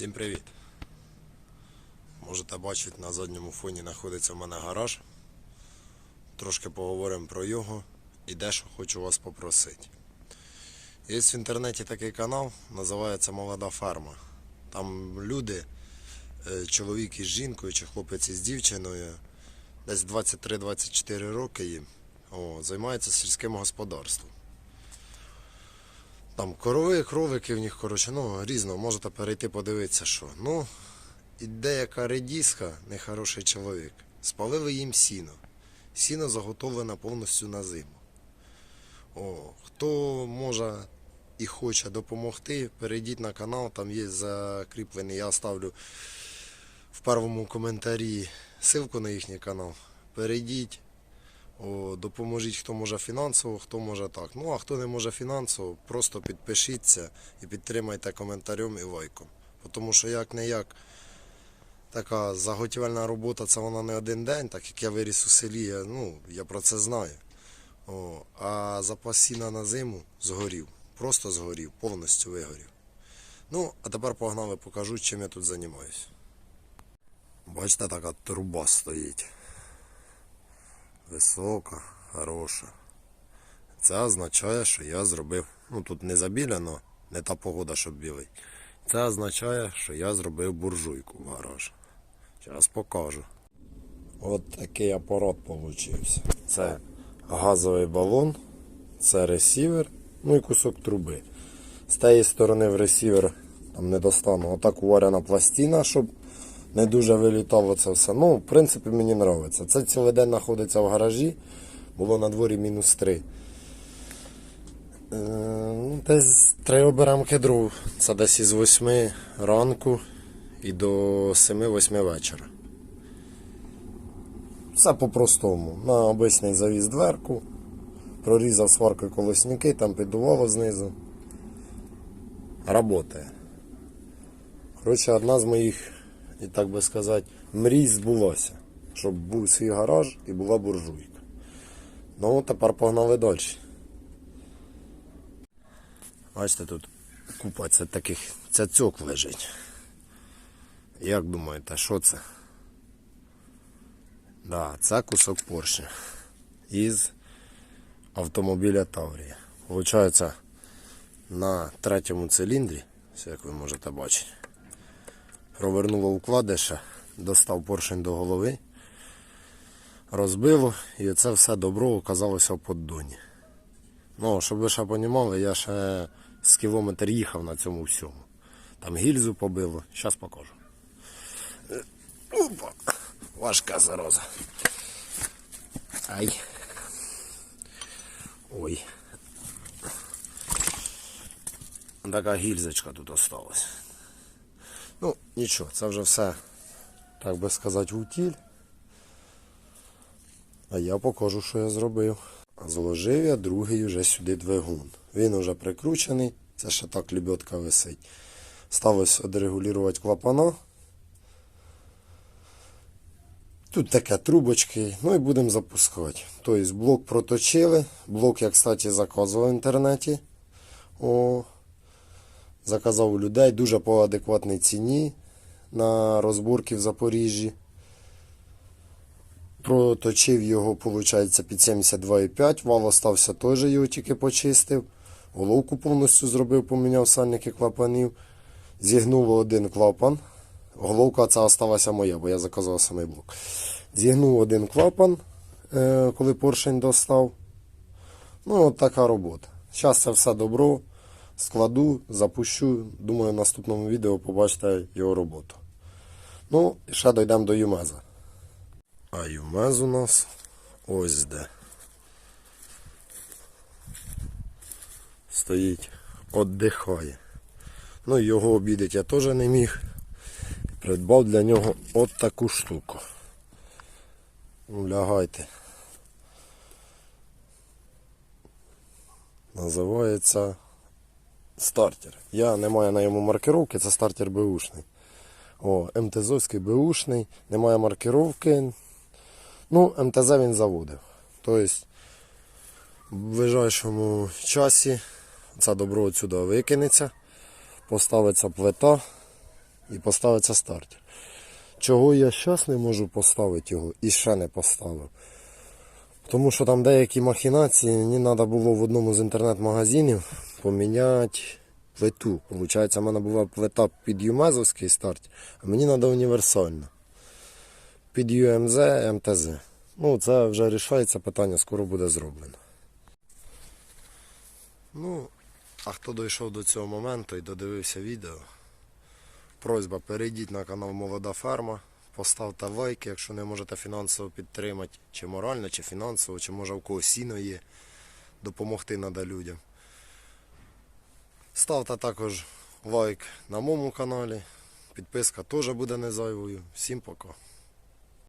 Всім привіт! Можете бачити, на задньому фоні знаходиться в мене гараж. Трошки поговоримо про його і дещо хочу вас попросити. Є в інтернеті такий канал, називається Молода ферма. Там люди, е, чоловік із жінкою чи хлопець із дівчиною, десь 23-24 роки їм, о, займаються сільським господарством. Там корови, кролики в них, коротше, ну, різно, можете перейти подивитися, що. Ну, і деяка редіска, нехороший чоловік. Спалили їм сіно. Сіно заготовлене повністю на зиму. О, хто може і хоче допомогти, перейдіть на канал, там є закріплений, я ставлю в першому коментарі ссылку на їхній канал. Перейдіть, допоможіть, хто може фінансово, хто може так. Ну а хто не може фінансово, просто підпишіться і підтримайте коментарем і лайком. Тому що як не як така заготівельна робота, це вона не один день, так як я виріс у селі, я, ну, я про це знаю. О, а запас сіна на зиму згорів. Просто згорів, повністю вигорів. Ну, а тепер погнали, покажу, чим я тут займаюся. Бачите, така труба стоїть висока, хороша. Це означає, що я зробив. Ну тут не забіляно, не та погода, щоб білий. Це означає, що я зробив буржуйку в гараж. Зараз покажу. От такий апарат получився. Це газовий балон, це ресівер, ну і кусок труби. З тієї сторони в ресівер там не достану. Отак уварена пластина, щоб не дуже вилітало це все. Ну, в принципі, мені подобається. Це цілий день знаходиться в гаражі. Було на дворі мінус 3. Е, ну, десь три оберемки дров. Це десь із 8 ранку і до 7-8 вечора. Все по-простому. На обичний завіз дверку, прорізав сваркою колосники, там піддувало знизу. Работає. Коротше, одна з моїх, і так би сказати, мрій збулося. Щоб був свій гараж і була буржуйка. Ну, тепер погнали далі. Бачите, тут купа це таких цяцьок лежить. Як думаєте, що це? Да, це кусок поршня із автомобіля Таврія. Получається, на третьому циліндрі, як ви можете бачити, провернуло укладиша, достав поршень до голови, розбило і це все добро оказалося в поддоні. Ну, щоб ви ще розуміли, я ще з кілометр їхав на цьому всьому. Там гільзу побило, зараз покажу. Опа, важка зараза. Ай. Ой. Така гільзочка тут осталась. Ну, нічого, це вже все, так би сказати, утіль. А я покажу, що я зробив. Зложив я другий вже сюди двигун. Він вже прикручений, це ще так лебедка висить. Сталося відрегулювати клапана. Тут таке трубочки, ну і будемо запускати. Тобто блок проточили. Блок я, кстати, заказував в інтернеті. О, заказав у людей дуже по адекватній ціні на розборки в Запоріжжі. Проточив його, виходить, під 72,5. Вал остався теж його тільки почистив. Головку повністю зробив, поміняв сальники клапанів. Зігнув один клапан. Головка ця осталася моя, бо я заказав самий блок. Зігнув один клапан, е, коли поршень достав. Ну, от така робота. Зараз це все добро складу, запущу. Думаю, в наступному відео побачите його роботу. Ну, і ще дійдемо до Юмеза. А Юмез у нас ось де. Стоїть, віддихає. Ну, його обідати я теж не міг. Придбав для нього от таку штуку. Ну, лягайте. Називається стартер. Я не маю на йому маркировки, це стартер Бушний. О, МТЗовський Бушний, немає маркировки. Ну, МТЗ він заводив. Тобто, в ближайшому часі це добро отсюди викинеться, поставиться плита і поставиться стартер. Чого я зараз не можу поставити його і ще не поставив. Тому що там деякі махінації, мені треба було в одному з інтернет-магазинів поміняти плиту. Получається, в мене була плита під Юмезовський старт, а мені треба універсальна. Під UMZ, МТЗ. Ну, це вже рішається питання, скоро буде зроблено. Ну, а хто дійшов до цього моменту і додивився відео, просьба перейдіть на канал Молода Ферма, поставте лайк, якщо не можете фінансово підтримати, чи морально, чи фінансово, чи може у когось сіно є, допомогти треба людям. Ставте також лайк на моєму каналі, підписка теж буде не зайвою. Всім пока.